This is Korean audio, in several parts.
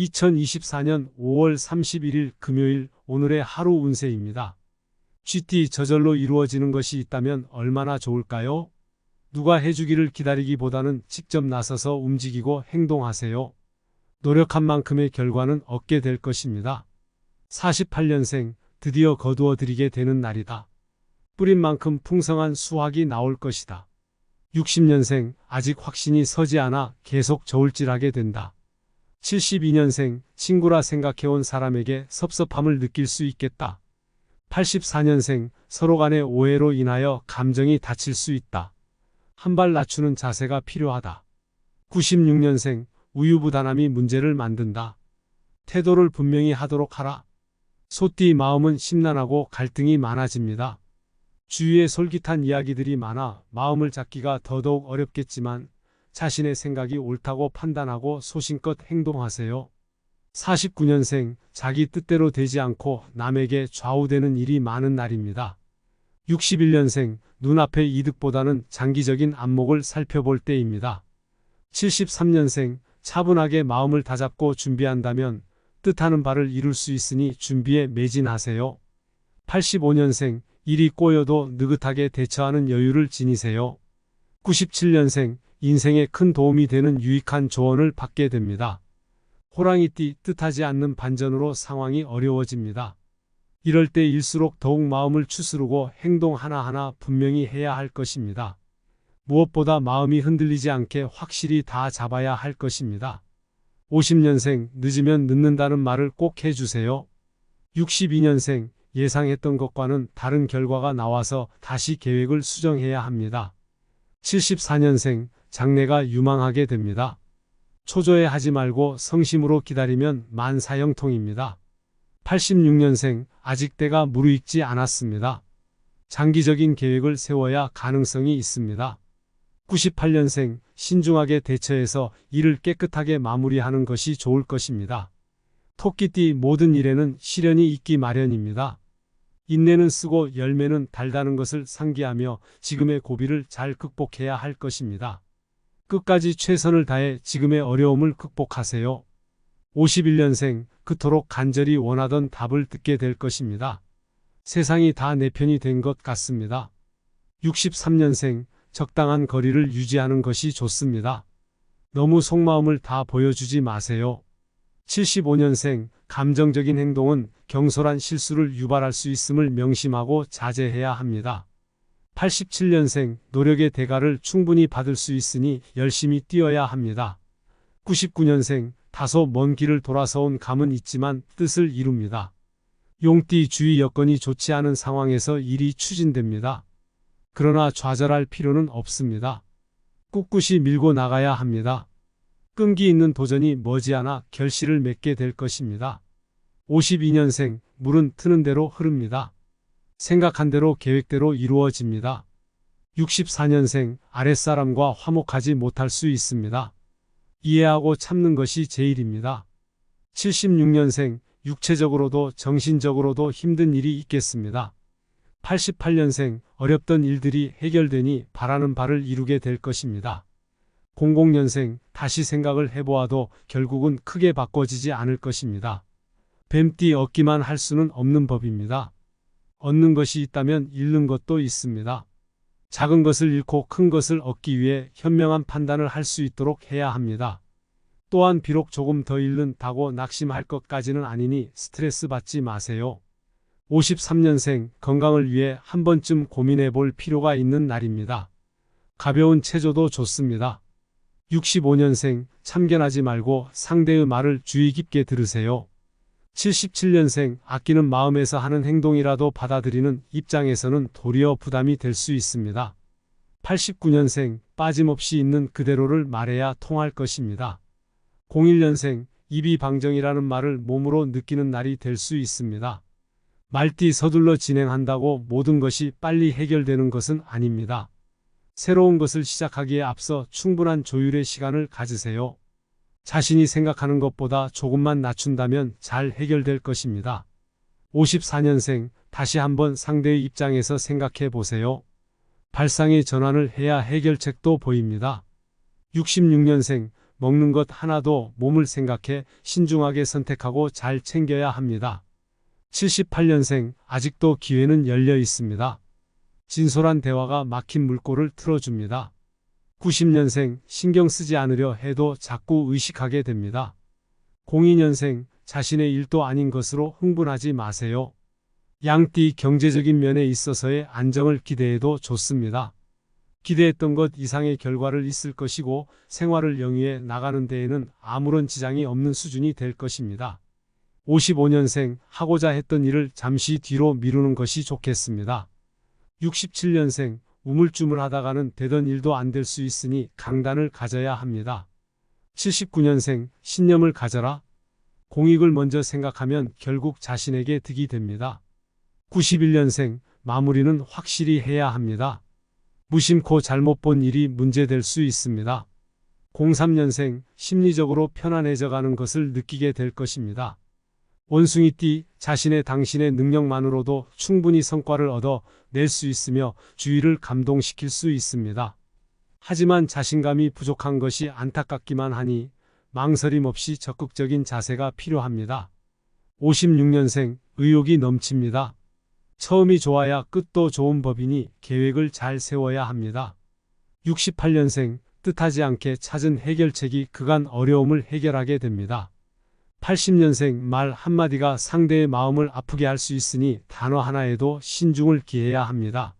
2024년 5월 31일 금요일 오늘의 하루 운세입니다. GT 저절로 이루어지는 것이 있다면 얼마나 좋을까요? 누가 해주기를 기다리기보다는 직접 나서서 움직이고 행동하세요. 노력한 만큼의 결과는 얻게 될 것입니다. 48년생 드디어 거두어 드리게 되는 날이다. 뿌린 만큼 풍성한 수확이 나올 것이다. 60년생 아직 확신이 서지 않아 계속 저울질하게 된다. 72년생 친구라 생각해온 사람에게 섭섭함을 느낄 수 있겠다. 84년생 서로 간의 오해로 인하여 감정이 다칠 수 있다. 한 발 낮추는 자세가 필요하다. 96년생 우유부단함이 문제를 만든다. 태도를 분명히 하도록 하라. 소띠 마음은 심란하고 갈등이 많아집니다. 주위에 솔깃한 이야기들이 많아 마음을 잡기가 더더욱 어렵겠지만 자신의 생각이 옳다고 판단하고 소신껏 행동하세요. 49년생 자기 뜻대로 되지 않고 남에게 좌우되는 일이 많은 날입니다. 61년생 눈앞의 이득보다는 장기적인 안목을 살펴볼 때입니다. 73년생 차분하게 마음을 다잡고 준비한다면 뜻하는 바를 이룰 수 있으니 준비에 매진하세요. 85년생 일이 꼬여도 느긋하게 대처하는 여유를 지니세요. 97년생 인생에 큰 도움이 되는 유익한 조언을 받게 됩니다. 호랑이띠 뜻하지 않는 반전으로 상황이 어려워집니다. 이럴 때일수록 더욱 마음을 추스르고 행동 하나하나 분명히 해야 할 것입니다. 무엇보다 마음이 흔들리지 않게 확실히 다 잡아야 할 것입니다. 50년생 늦으면 늦는다는 말을 꼭 해주세요. 62년생 예상했던 것과는 다른 결과가 나와서 다시 계획을 수정해야 합니다. 74년생 장래가 유망하게 됩니다. 초조해 하지 말고 성심으로 기다리면 만사형통입니다. 86년생 아직 때가 무르익지 않았습니다. 장기적인 계획을 세워야 가능성이 있습니다. 98년생 신중하게 대처해서 일을 깨끗하게 마무리하는 것이 좋을 것입니다. 토끼띠 모든 일에는 시련이 있기 마련입니다. 인내는 쓰고 열매는 달다는 것을 상기하며 지금의 고비를 잘 극복해야 할 것입니다. 끝까지 최선을 다해 지금의 어려움을 극복하세요. 51년생 그토록 간절히 원하던 답을 듣게 될 것입니다. 세상이 다 내 편이 된 것 같습니다. 63년생 적당한 거리를 유지하는 것이 좋습니다. 너무 속마음을 다 보여주지 마세요. 75년생 감정적인 행동은 경솔한 실수를 유발할 수 있음을 명심하고 자제해야 합니다. 87년생 노력의 대가를 충분히 받을 수 있으니 열심히 뛰어야 합니다. 99년생 다소 먼 길을 돌아서 온 감은 있지만 뜻을 이룹니다. 용띠 주위 여건이 좋지 않은 상황에서 일이 추진됩니다. 그러나 좌절할 필요는 없습니다. 꿋꿋이 밀고 나가야 합니다. 끈기 있는 도전이 머지않아 결실을 맺게 될 것입니다. 52년생 물은 트는 대로 흐릅니다. 생각한 대로 계획대로 이루어집니다. 64년생 아랫사람과 화목하지 못할 수 있습니다. 이해하고 참는 것이 제일입니다. 76년생 육체적으로도 정신적으로도 힘든 일이 있겠습니다. 88년생 어렵던 일들이 해결되니 바라는 바를 이루게 될 것입니다. 00년생 다시 생각을 해보아도 결국은 크게 바꿔지지 않을 것입니다. 뱀띠 얻기만 할 수는 없는 법입니다. 얻는 것이 있다면 잃는 것도 있습니다. 작은 것을 잃고 큰 것을 얻기 위해 현명한 판단을 할 수 있도록 해야 합니다. 또한 비록 조금 더 잃는다고 낙심할 것까지는 아니니 스트레스 받지 마세요. 53년생 건강을 위해 한 번쯤 고민해 볼 필요가 있는 날입니다. 가벼운 체조도 좋습니다. 65년생 참견하지 말고 상대의 말을 주의 깊게 들으세요. 77년생 아끼는 마음에서 하는 행동이라도 받아들이는 입장에서는 도리어 부담이 될 수 있습니다. 89년생 빠짐없이 있는 그대로를 말해야 통할 것입니다. 01년생 입이 방정이라는 말을 몸으로 느끼는 날이 될 수 있습니다. 말띠 서둘러 진행한다고 모든 것이 빨리 해결되는 것은 아닙니다. 새로운 것을 시작하기에 앞서 충분한 조율의 시간을 가지세요. 자신이 생각하는 것보다 조금만 낮춘다면 잘 해결될 것입니다. 54년생 다시 한번 상대의 입장에서 생각해 보세요. 발상의 전환을 해야 해결책도 보입니다. 66년생 먹는 것 하나도 몸을 생각해 신중하게 선택하고 잘 챙겨야 합니다. 78년생 아직도 기회는 열려 있습니다. 진솔한 대화가 막힌 물꼬를 틀어줍니다. 90년생 신경 쓰지 않으려 해도 자꾸 의식하게 됩니다. 02년생 자신의 일도 아닌 것으로 흥분하지 마세요. 양띠 경제적인 면에 있어서의 안정을 기대해도 좋습니다. 기대했던 것 이상의 결과를 있을 것이고 생활을 영위해 나가는 데에는 아무런 지장이 없는 수준이 될 것입니다. 55년생 하고자 했던 일을 잠시 뒤로 미루는 것이 좋겠습니다. 67년생 우물쭈물 하다가는 되던 일도 안 될 수 있으니 강단을 가져야 합니다. 79년생 신념을 가져라. 공익을 먼저 생각하면 결국 자신에게 득이 됩니다. 91년생 마무리는 확실히 해야 합니다. 무심코 잘못 본 일이 문제될 수 있습니다. 03년생 심리적으로 편안해져 가는 것을 느끼게 될 것입니다. 원숭이띠 자신의 당신의 능력만으로도 충분히 성과를 얻어 낼 수 있으며 주위를 감동시킬 수 있습니다. 하지만 자신감이 부족한 것이 안타깝기만 하니 망설임 없이 적극적인 자세가 필요합니다. 56년생 의욕이 넘칩니다. 처음이 좋아야 끝도 좋은 법이니 계획을 잘 세워야 합니다. 68년생 뜻하지 않게 찾은 해결책이 그간 어려움을 해결하게 됩니다. 80년생 말 한마디가 상대의 마음을 아프게 할 수 있으니 단어 하나에도 신중을 기해야 합니다.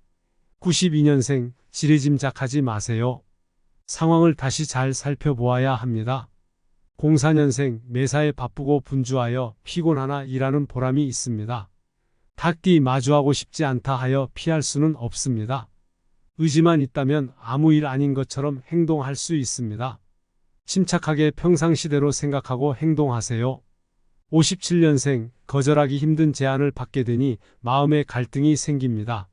92년생 지레짐작하지 마세요. 상황을 다시 잘 살펴보아야 합니다. 04년생 매사에 바쁘고 분주하여 피곤하나 일하는 보람이 있습니다. 닭띠 마주하고 싶지 않다 하여 피할 수는 없습니다. 의지만 있다면 아무 일 아닌 것처럼 행동할 수 있습니다. 침착하게 평상시대로 생각하고 행동하세요. 57년생 거절하기 힘든 제안을 받게 되니 마음의 갈등이 생깁니다.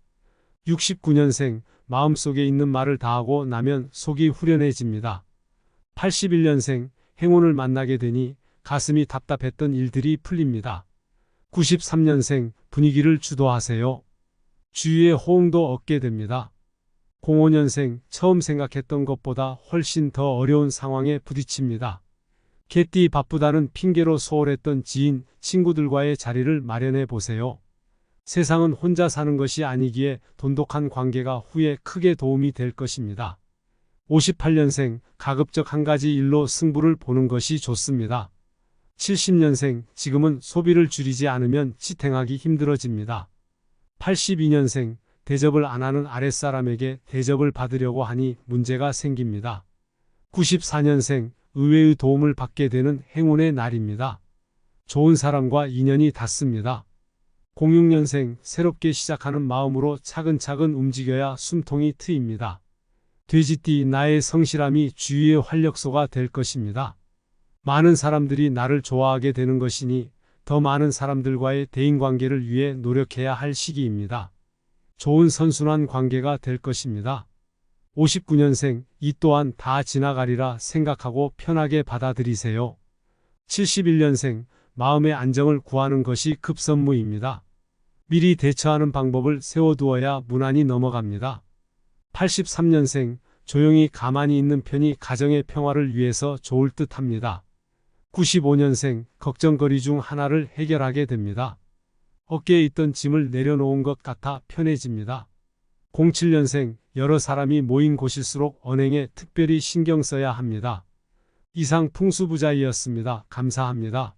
69년생 마음속에 있는 말을 다하고 나면 속이 후련해집니다. 81년생 행운을 만나게 되니 가슴이 답답했던 일들이 풀립니다. 93년생 분위기를 주도하세요. 주위의 호응도 얻게 됩니다. 05년생 처음 생각했던 것보다 훨씬 더 어려운 상황에 부딪힙니다. 개띠 바쁘다는 핑계로 소홀했던 지인, 친구들과의 자리를 마련해 보세요. 세상은 혼자 사는 것이 아니기에 돈독한 관계가 후에 크게 도움이 될 것입니다. 58년생 가급적 한 가지 일로 승부를 보는 것이 좋습니다. 70년생 지금은 소비를 줄이지 않으면 지탱하기 힘들어집니다. 82년생 대접을 안 하는 아랫사람에게 대접을 받으려고 하니 문제가 생깁니다. 94년생 의외의 도움을 받게 되는 행운의 날입니다. 좋은 사람과 인연이 닿습니다. 06년생 새롭게 시작하는 마음으로 차근차근 움직여야 숨통이 트입니다. 돼지띠 나의 성실함이 주위의 활력소가 될 것입니다. 많은 사람들이 나를 좋아하게 되는 것이니 더 많은 사람들과의 대인관계를 위해 노력해야 할 시기입니다. 좋은 선순환 관계가 될 것입니다. 59년생 이 또한 다 지나가리라 생각하고 편하게 받아들이세요. 71년생 마음의 안정을 구하는 것이 급선무입니다. 미리 대처하는 방법을 세워두어야 무난히 넘어갑니다. 83년생 조용히 가만히 있는 편이 가정의 평화를 위해서 좋을 듯 합니다. 95년생 걱정거리 중 하나를 해결하게 됩니다. 어깨에 있던 짐을 내려놓은 것 같아 편해집니다. 07년생 여러 사람이 모인 곳일수록 언행에 특별히 신경 써야 합니다. 이상 풍수부자이었습니다. 감사합니다.